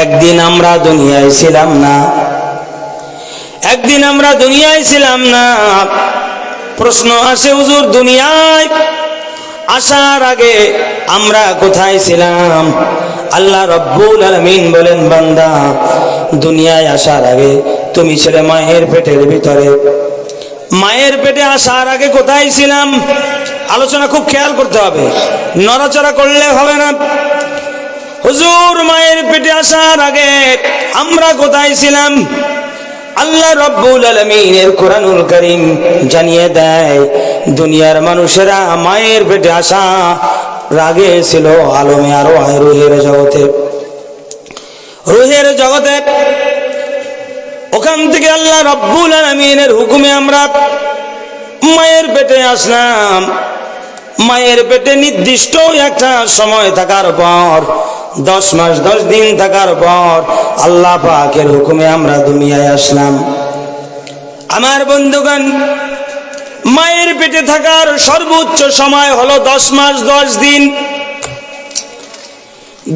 একদিন আমরা দুনিয়ায় ছিলাম না। একদিন আমরা দুনিয়ায় ছিলাম না। প্রশ্ন আসে, হুজুর, দুনিয়ায় আসার আগে আমরা কোথায় ছিলাম? আল্লাহ রব্বুল আলমিন বলেন, বান্দা, দুনিয়ায় আসার আগে তুমি ছেলে মায়ের পেটের ভিতরে। মায়ের পেটে আসার আগে কোথায় ছিলাম? আলোচনা খুব খেয়াল করতে হবে। নড়াচড়া করলে হবে না। হুজুর মায়ের পেটে আসার আগে আমরা কোথায় ছিলাম? আল্লাহ রব্বুল আলমিনের কোরআনুল করিম জানিয়ে দেয়, দুনিয়ার মানুষেরা মায়ের পেটে আসা রাগে ছিল আলমে আরও রুহের জগতে। রুহের জগতে ওখান থেকে আল্লাহ রব্বুল আলমিনের হুকুমে আমরা মায়ের পেটে আসলাম। মায়ের পেটে নির্দিষ্ট একটা সময় থাকার পর দশ মাস, দশ দিন থাকার পর আল্লাহ পাকের হুকুমে আমরা দুনিয়ায় আসলাম। আমার বন্ধুগণ, মায়ের পেটে থাকার সর্বোচ্চ সময় হলো দশ মাস, দশ দিন।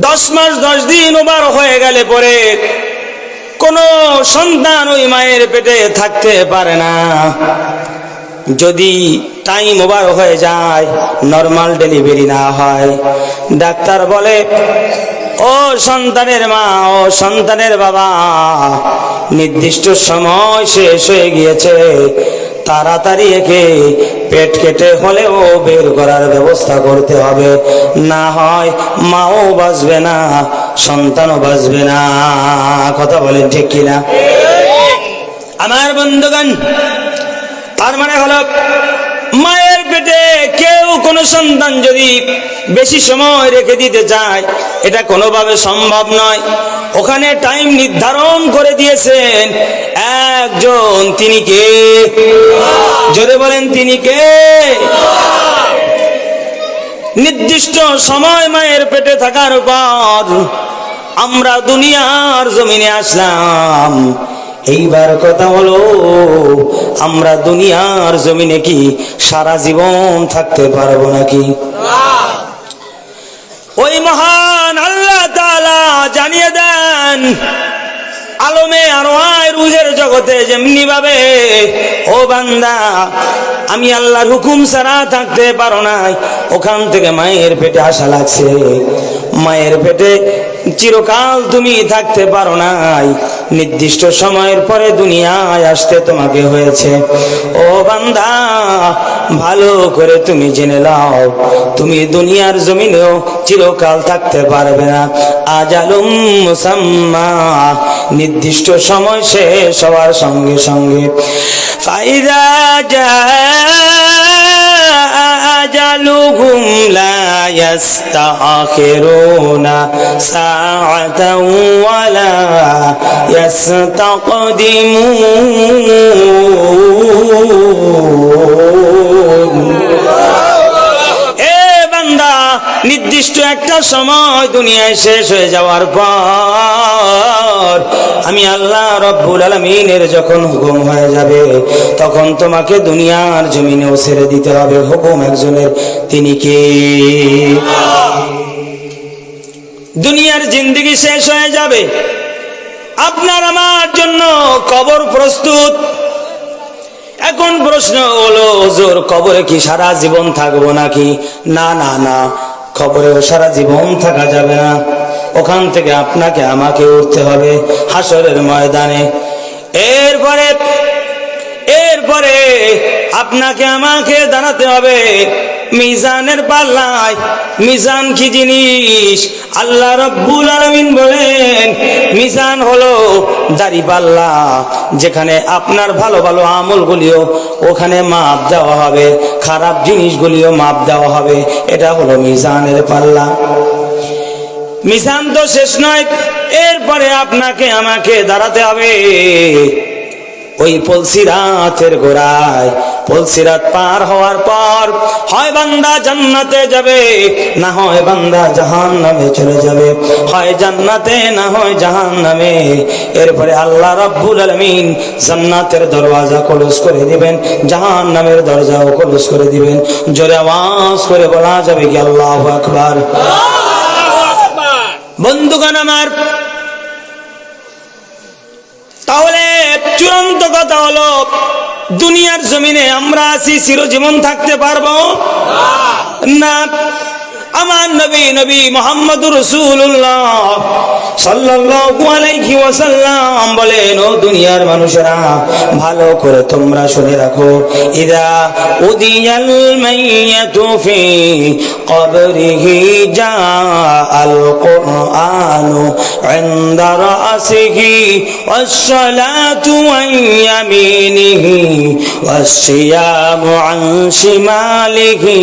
দশ মাস, দশ দিন ওবার হয়ে গেলে পরে কোনো সন্তান ওই মায়ের পেটে থাকতে পারে না। যদি টাইম ওভার হয়ে যায় নর্মাল ডেলিভারি না হয়। ডাক্তার বলে ও সন্তানের মা ও সন্তানের বাবা নির্দিষ্ট সময় শেষ হয়ে গিয়েছে। তাড়াতাড়ি একে পেট কেটে হলেও বের করার ব্যবস্থা করতে হবে। না হয় মাও বাঁচবে না সন্তানও বাঁচবে না। কথা বলেন ঠিক কিনা? আমার বন্ধুগণ তার মানে হলো, মায়ের পেটে কেউ কোনো সন্তান যদি বেশি সময় রেখে দিতে চায়, এটা কোনোভাবে সম্ভব নয়। ওখানে টাইম নির্ধারণ করে দিয়েছেন একজন, তিনি কে? জোরে বলেন, তিনি কে? নির্দিষ্ট সময় মায়ের পেটে থাকার পর আমরা দুনিয়ার জমিনে আসলাম। এইবার কথা হলো, আমরা দুনিয়ার জমিনে কি সারা জীবন থাকতে পারব নাকি? ওই মহান আল্লাহ জানিয়ে দেন, আলমে আর রুহের জগতে যেমনি ভাবে, ও বান্দা, আমি আল্লাহর হুকুম ছাড়া থাকতে পারো নাই। ওখান থেকে মায়ের পেটে আসা লাগছে। মায়ের পেটে চিরকাল তুমি থাকতে পারো নাই। নির্দিষ্ট সময়ের পরে দুনিয়ায় আসতে তোমাকে হয়েছে। ও বান্দা, ভালো করে তুমি জেনে নাও, তুমি দুনিয়ার জমিনেও চিরকাল থাকতে পারবে না। আজালুম মুসাম্মা, নির্দিষ্ট সময় শেষ হওয়ার সঙ্গে সঙ্গে। ফাইদা যা أجلهم لا يستأخرون ساعة ولا يستقدمون. নির্দিষ্ট একটা সময় দুনিয়ায় শেষ হয়ে যাওয়ার পর আমি আল্লাহ রব্বুল আলমিনের যখন হুকুম হয়ে যাবে, তখন তোমাকে দুনিয়ার জমিনেও ছেড়ে দিতে হবে। হুকুম একজনের, তিনি কে? দুনিয়ার জিন্দগি শেষ হয়ে যাবে। আপনার আমার জন্য কবর প্রস্তুত। এখন প্রশ্ন হলো, জোর কবরে কি সারা জীবন থাকব নাকি? না না না। খবরেও সারা জীবন থাকা যাবে না। ওখান থেকে আপনাকে আমাকে উঠতে হবে হাসরের ময়দানে। এরপরে এরপরে আপনাকে আমাকে দাঁড়াতে হবে মিজানের পাল্লায়। মিজান কি জিনিস? আল্লাহ রব্বুল আলমিন বলেন, মিজান হলো দাড়ি পাল্লা, যেখানে আপনার ভালো ভালো আমলগুলিও ওখানে মাপ দেওয়া হবে। খারাপ জিনিসগুলিও মাপ দেওয়া হবে। এটা হলো মিজানের পাল্লা। মিজান তো শেষ নয়, এরপরে আপনাকে আমাকে দাঁড়াতে হবে। ওই পলসি পলসিরাতের গোড়ায় পলসিরাত পার হওয়ার পর হয় বান্দা জান্নাতে যাবে, না হয় বান্দা জাহান নামে চলে যাবে। হয় জান্নাতে, না হয় জাহান নামে এরপরে আল্লাহ রব্বুল আলমিন জান্নাতের দরওয়াজা ক্লোজ করে দিবেন জাহান নামের দরজাও ক্লোজ করে দিবেন। জোরে আওয়াজ করে বলা যাবে কি আল্লাহ আকবার। বন্ধুগণ আমার, তাহলে চূড়ান্ত কথা হলো দুনিয়ার জমিনে আমরা আছি চিরজীবন থাকতে পারব? না। আমার নবী নবী মোহাম্মদুর রসুল্লাহ সাল্লাল্লাহু আলাইহি ওয়াসাল্লাম বলেন ও দুনিয়ার মানুষেরা ভালো করে তোমরা শুনে রাখো। ইদা উদিয়াল মাইয়াতু ফি কবরিহি জাআল কুরআনু ইনদা রাসিহি ওয়াস-সালাতু আন ইয়ামিনিহি ওয়াস-সিয়ামু আন শিমালিহি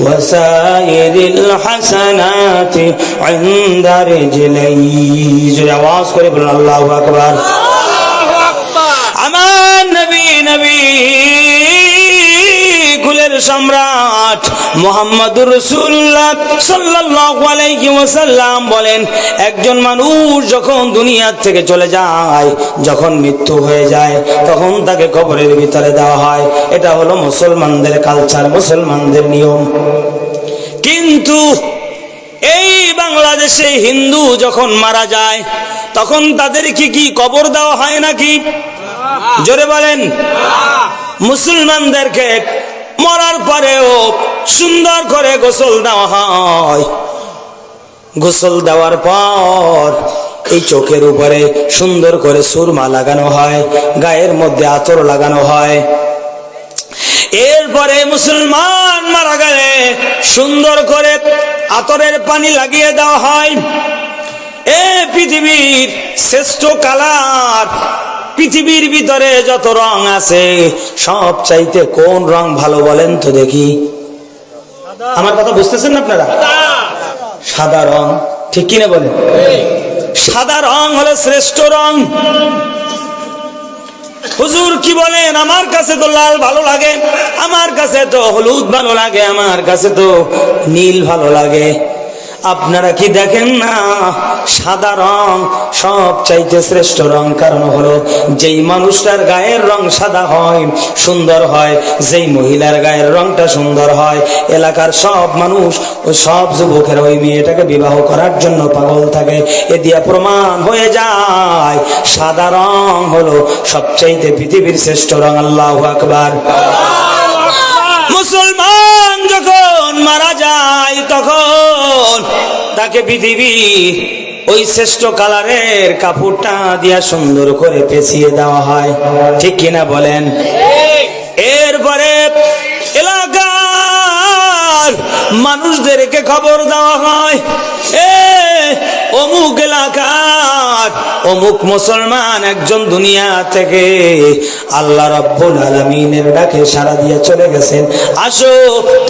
ওয়াসাইরিল হাসানাতি ইনদা রিজলিহি জোরে আওয়াজ করে বলুন, আল্লাহু আকবার। আমার নবী নবী কুলের সম্রাট মোহাম্মদুর রসুল্লাহ ওয়াসাল্লাম বলেন, একজন মানুষ যখন দুনিয়ার থেকে চলে যায়, যখন মৃত্যু হয়ে যায়, তখন তাকে কবরের ভিতরে দেওয়া হয়। এটা হলো মুসলমানদের কালচার মুসলমানদের নিয়ম। কিন্তু এই বাংলাদেশে হিন্দু যখন মারা যায়, তখন তাদেরকে কি কবর দেওয়া হয় নাকি? জোরে বলেন। মুসলমানদেরকে মরার পরেও সুন্দর করে গোসল দেওয়া হয়। গোসল দেওয়ার পর এই চোখের উপরে সুন্দর করে সুরমা লাগানো হয়, গায়ের মধ্যে আতর লাগানো হয়। এরপরে মুসলমান মারা গেলে সুন্দর করে আতরের পানি লাগিয়ে দেওয়া হয়। এ পৃথিবীর শ্রেষ্ঠ কালার পৃথিবীর ভিতরে যত রং আছে সব চাইতে কোন রং ভালো বলেন তো দেখি। আমার কথা বুঝতেছেন আপনারা? সাদা রং ঠিক কিনা বলেন? সাদা রং হলো শ্রেষ্ঠ রং। হুজুর কি বলেন? আমার কাছে তো লাল ভালো লাগে, আমার কাছে তো হলুদ ভালো লাগে, আমার কাছে তো নীল ভালো লাগে। আপনারা কি দেখেন না? সাদা রং, সব চাইতে শ্রেষ্ঠ রং কারণ হলো যেই মানুষটার গায়ের রং সাদা হয়, সুন্দর হয়, যেই মহিলার গায়ের রংটা সুন্দর হয়, এলাকার সব মানুষ ওই সব যুবকের ওই মেয়েটাকে বিবাহ করার জন্য পাগল থাকে। এ দিয়া প্রমাণ হয়ে যায়, সাদা রং হলো সবচাইতে পৃথিবীর শ্রেষ্ঠ রং, আল্লাহ আকবার। মুসলমান যখন মারা যায়, তখন তাকে পৃথিবী ওই শ্রেষ্ঠ কালারের কাপড়টা দিয়া সুন্দর করে পেঁচিয়ে দেওয়া হয়। ঠিক কিনা বলেন? এরপরে এলাকার মানুষদেরকে খবর দেওয়া হয়। এ অমুক এলাকার, অমুক মুসলমান একজন দুনিয়া থেকে আল্লাহ রব্বুল আলমিনের ডাকে সারা দিয়ে চলে গেছেন। আসো,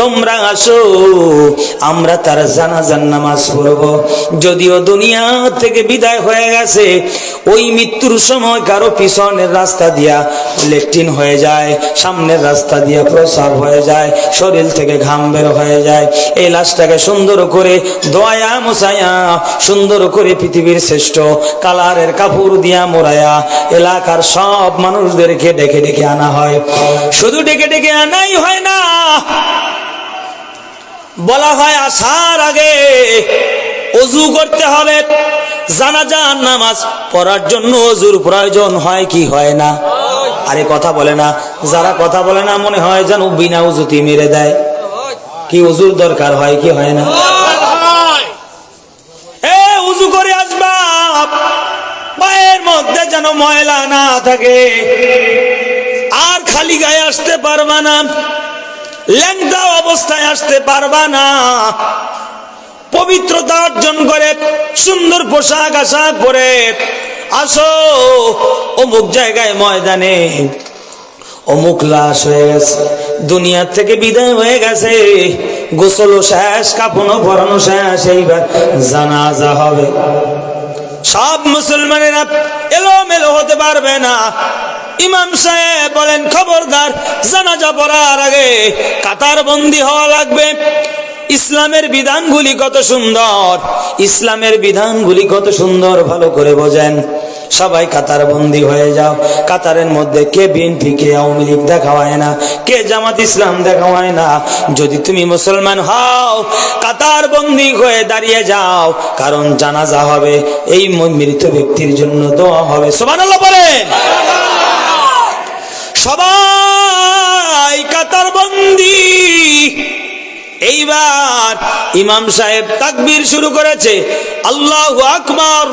তোমরা আসো, আমরা তার জানাজান নামাজ পড়ব। যদিও দুনিয়া থেকে বিদায় হয়ে গেছে, ওই মৃত্যুর সময় কারও পিছনের রাস্তা দিয়া লেট্রিন হয়ে যায়, সামনের রাস্তা দিয়া প্রসাব হয়ে যায়, শরীর থেকে ঘাম বের হয়ে যায়। এই লাশটাকে সুন্দর করে দয়া মুসায়া সুন্দর করে পৃথিবীর শ্রেষ্ঠ কালারের কাপড় দিয়া মোড়ায়া এলাকার সব মানুষদেরকে ডেকে ডেকে আনা হয়। শুধু ডেকে ডেকে আনাই হয় না, বলা হয় আসার আগে অজু করতে হবে। জানাজান নামাজ পড়ার জন্য অজুর প্রয়োজন হয় কি হয় না? আরে কথা বলে না, যারা কথা বলে না মনে হয় যেন বিনা উজুতি মেরে দেয়। কি উজুর দরকার হয় কি হয় না? যেন ময়লা না থাকে। আর খালি গায়ে আসতে পারবা না। ল্যাংটা অবস্থায় আসতে পারবা না। পবিত্রতা অর্জন করে, সুন্দর পোশাক আশাক পরে। আসো অমুক জায়গায় ময়দানে। অমুক লাশ হয়ে গেছে দুনিয়ার থেকে বিদায় হয়ে গেছে। গোসলও শেষ, কাপড়ও পরানো শেষ, এইবার জানাজা হবে। সব মুসলমানেরা এলোমেলো হতে পারবে না। ইমাম সাহেব বলেন, খবরদার, জানাজা পড়ার আগে কাতার বন্দি হওয়া লাগবে। ইসলামের বিধানগুলি কত সুন্দর, ইসলামের বিধানগুলি কত সুন্দর, ভালো করে বোঝেন। সবাই কাতার বন্দি হয়ে যাও। কাতারের মধ্যে কে বিএনপি, কে আওয়ামী লীগ দেখা হয় না, কে জামাত ইসলাম দেখা হয় না। যদি তুমি মুসলমান হও, কাতার বন্দি হয়ে দাঁড়িয়ে যাও, কারণ জানাজা হবে, এই মৃত ব্যক্তির জন্য দোয়া হবে। সোমানাল্লাহ বলেন। সবাই কাতার বন্দি। এইবার ইমাম সাহেব তাকবীর শুরু করেছে। আল্লাহ আকবর।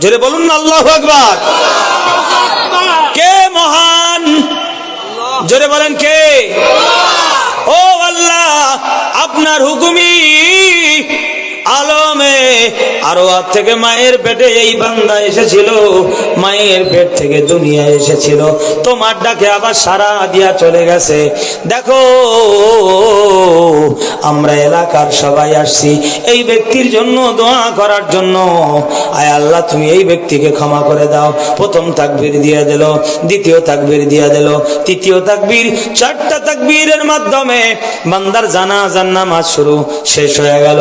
জোরে বলুন না আল্লাহ আকবর। কে মহান? জোরে বলেন কে? ও আল্লাহ আপনার হুকুমি আলমে, আরও হাত থেকে মায়ের পেটে এই বান্দা এসেছিল। মায়ের পেট থেকে দুনিয়া এসেছিল। তোমার ডাকে আবার সারা দিয়া চলে গেছে। দেখো, আমরা এলাকার সবাই আসছি এই ব্যক্তির জন্য দোয়া করার জন্য। আয় আল্লাহ, তুমি এই ব্যক্তিকে ক্ষমা করে দাও। প্রথম তাকবির দিয়ে দিল, দ্বিতীয় তাকবীর দিয়ে দিল, তৃতীয় তাকবীর, চারটা তাকবীরের মাধ্যমে বান্দার জানা নামাজ শুরু শেষ হয়ে গেল।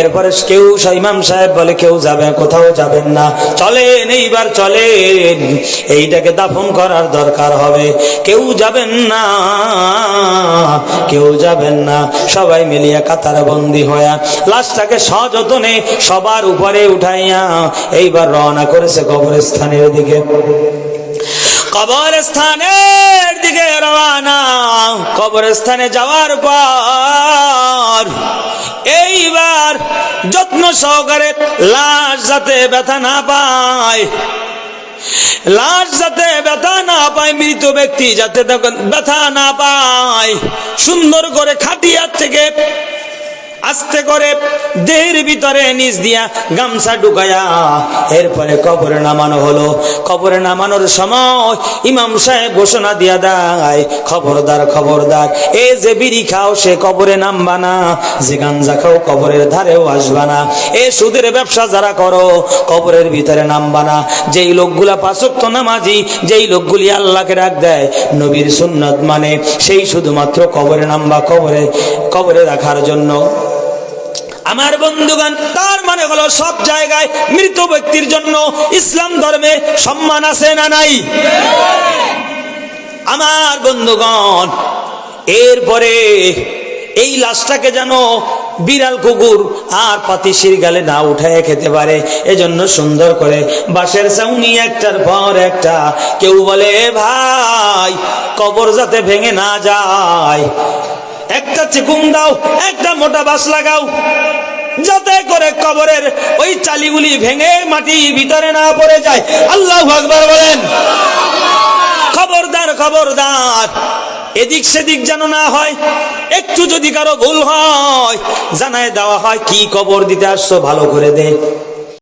এরপরে কেউ ইমাম সাহেব বলে, কেউ যাবে, কোথাও যাবেন না। চলেন, এইবার চলেন। এইটাকে দাফন করার দরকার হবে। কেউ যাবেন না, কেউ যাবেন না। সবাই মিলিয়ে কাতার বন্দি হইয়া লাশটাকে সযতনে সবার উপরে উঠাইয়া এইবার রওনা করেছে কবরস্থানের দিকে। কবরস্থানের দিকে রওনা। কবরস্থানে যাওয়ার পর এইবার যত্ন সহকারে লাশ যাতে ব্যথা না পায়, লাশ যাতে ব্যথা না পায়, মৃত ব্যক্তি যাতে ব্যথা না পায়, সুন্দর করে খাটিয়ার থেকে আস্তে করে দেহের ভিতরে নিচ দিয়া গামছা ঢুকায়া এরপরে কবরে নামানো হলো। কবরে নামানোর সময় ইমাম সাহেব ঘোষণা দিয়া দেয়, খবরদার খবরদার, এ যে বিড়ি খাও সে কবরে নামবা না, যে গাঞ্জা খাও কবরের ধারেও আসবা না। এ সুদের ব্যবসা যারা করো, কবরের ভিতরে নামবা না। যেই লোকগুলা পাঁচক্ত নামাজি, যেই লোকগুলি আল্লাহকে রাখ দেয়, নবীর সুন্নত মানে সেই শুধুমাত্র কবরে নামবা, কবরে কবরে রাখার জন্য। আমার বন্ধুগণ, তার মানে হলো সব জায়গায় মৃত ব্যক্তির জন্য ইসলাম ধর্মে সম্মান আছে না নাই? আমার বন্ধুগণ, এরপরে এই লাশটাকে যেন বিড়াল কুকুর আর পাতিশির গালে না উঠায় খেতে পারে, এজন্য সুন্দর করে বাঁশের চাউনি একটার পর একটা। কেউ বলে, ভাই, কবর যাতে ভেঙে না যায়। একটা চিকুম দাও, একটা মোটা বাস লাগাও। যাতে করে কবরের ওই চালিগুলি ভেঙে মাটি ভিতরে না পড়ে যায়। আল্লাহ আকবার বলেন। খবরদার খবরদার। এদিক সেদিক যেন না হয়, একটু যদি কারও ভুল হয়, জানায় দেওয়া হয়, কি কবর দিতে আসছো, ভালো করে দে।